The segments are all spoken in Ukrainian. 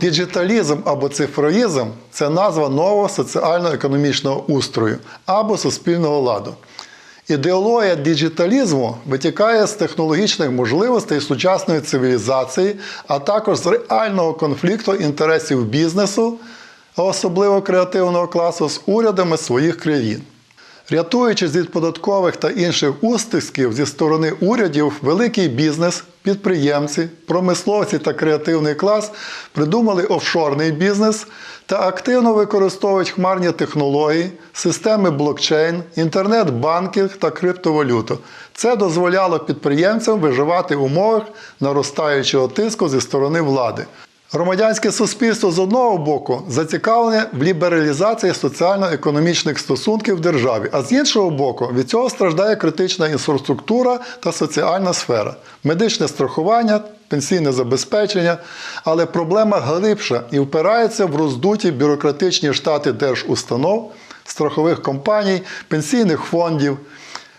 Діджиталізм або цифровізм це назва нового соціально-економічного устрою або суспільного ладу. Ідеологія діджиталізму витікає з технологічних можливостей сучасної цивілізації, а також з реального конфлікту інтересів бізнесу, особливо креативного класу, з урядами своїх країн. Рятуючись від податкових та інших устисків зі сторони урядів, великий бізнес, підприємці, промисловці та креативний клас придумали офшорний бізнес та активно використовують хмарні технології, системи блокчейн, інтернет-банкінг та криптовалюту. Це дозволяло підприємцям виживати в умовах наростаючого тиску зі сторони влади. Громадянське суспільство з одного боку зацікавлене в лібералізації соціально-економічних стосунків в державі, а з іншого боку, від цього страждає критична інфраструктура та соціальна сфера, медичне страхування, пенсійне забезпечення. Але проблема глибша і впирається в роздуті бюрократичні штати держустанов, страхових компаній, пенсійних фондів.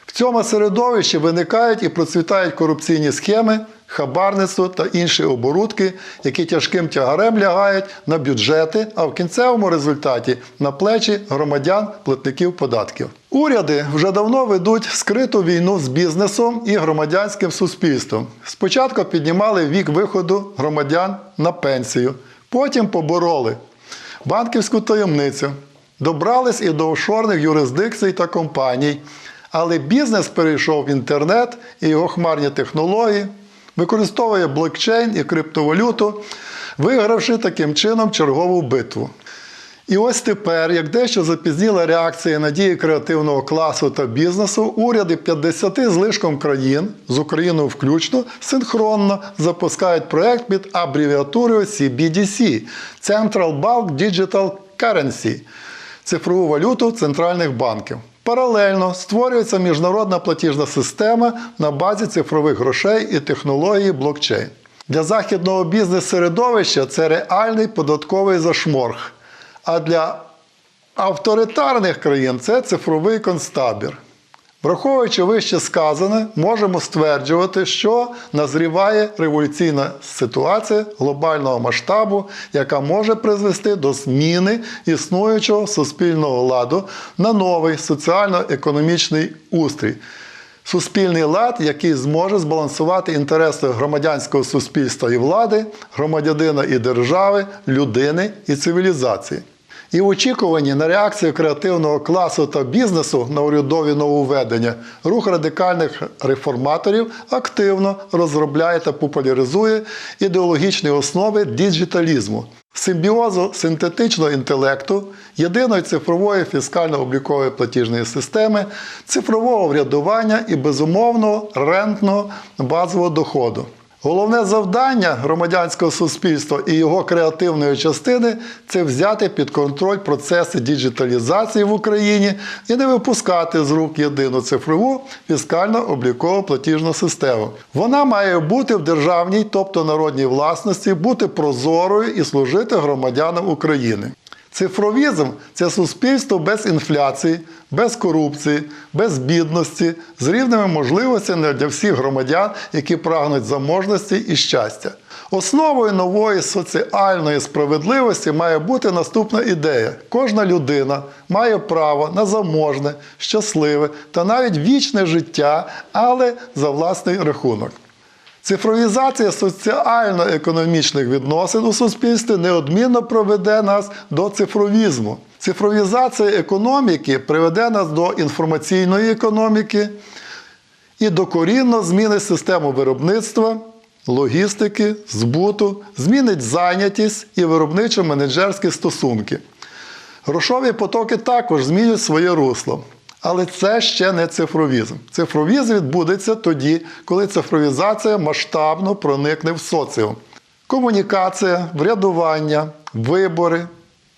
В цьому середовищі виникають і процвітають корупційні схеми, хабарництво та інші оборудки, які тяжким тягарем лягають на бюджети, а в кінцевому результаті на плечі громадян, платників податків. Уряди вже давно ведуть скриту війну з бізнесом і громадянським суспільством. Спочатку піднімали вік виходу громадян на пенсію, потім побороли банківську таємницю, добрались і до офшорних юрисдикцій та компаній. Але бізнес перейшов в інтернет і його хмарні технології, використовує блокчейн і криптовалюту, вигравши таким чином чергову битву. І ось тепер, як дещо запізніла реакція на дії креативного класу та бізнесу, уряди 50 злишком країн, з Україною включно, синхронно запускають проект під абревіатурою CBDC – Central Bank Digital Currency – цифрову валюту центральних банків. Паралельно створюється міжнародна платіжна система на базі цифрових грошей і технології блокчейн. Для західного бізнес-середовища це реальний податковий зашморг. А для авторитарних країн це цифровий концтабір. Враховуючи вище сказане, можемо стверджувати, що назріває революційна ситуація глобального масштабу, яка може призвести до зміни існуючого суспільного ладу на новий соціально-економічний устрій. Суспільний лад, який зможе збалансувати інтереси громадянського суспільства і влади, громадянина і держави, людини і цивілізації. І в очікуванні на реакцію креативного класу та бізнесу на урядові нововведення рух радикальних реформаторів активно розробляє та популяризує ідеологічні основи діджиталізму, симбіозу синтетичного інтелекту, єдиної цифрової фіскально-облікової платіжної системи, цифрового врядування і безумовного рентного базового доходу. Головне завдання громадянського суспільства і його креативної частини це взяти під контроль процеси діджиталізації в Україні і не випускати з рук єдину цифрову фіскально-облікову платіжну систему. Вона має бути в державній, тобто народній власності, бути прозорою і служити громадянам України. Цифровізм це суспільство без інфляції, без корупції, без бідності, з рівними можливостями для всіх громадян, які прагнуть заможності і щастя. Основою нової соціальної справедливості має бути наступна ідея: кожна людина має право на заможне, щасливе та навіть вічне життя, але за власний рахунок. Цифровізація соціально-економічних відносин у суспільстві неодмінно проведе нас до цифровізму. Цифровізація економіки приведе нас до інформаційної економіки і докорінно змінить систему виробництва, логістики, збуту, змінить зайнятість і виробничо-менеджерські стосунки. Грошові потоки також змінюють своє русло. Але це ще не цифровізм. Цифровізм відбудеться тоді, коли цифровізація масштабно проникне в соціум. Комунікація, врядування, вибори,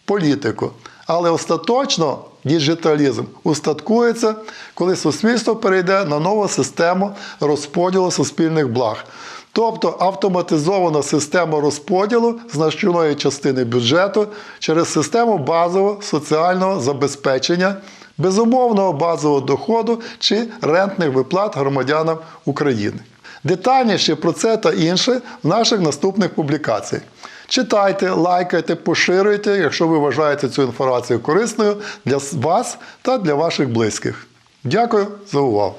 політику. Але остаточно діджиталізм устаткується, коли суспільство перейде на нову систему розподілу суспільних благ. Тобто автоматизована система розподілу значної частини бюджету через систему базового соціального забезпечення, безумовного базового доходу чи рентних виплат громадянам України. Детальніше про це та інше в наших наступних публікаціях. Читайте, лайкайте, поширюйте, якщо ви вважаєте цю інформацію корисною для вас та для ваших близьких. Дякую за увагу!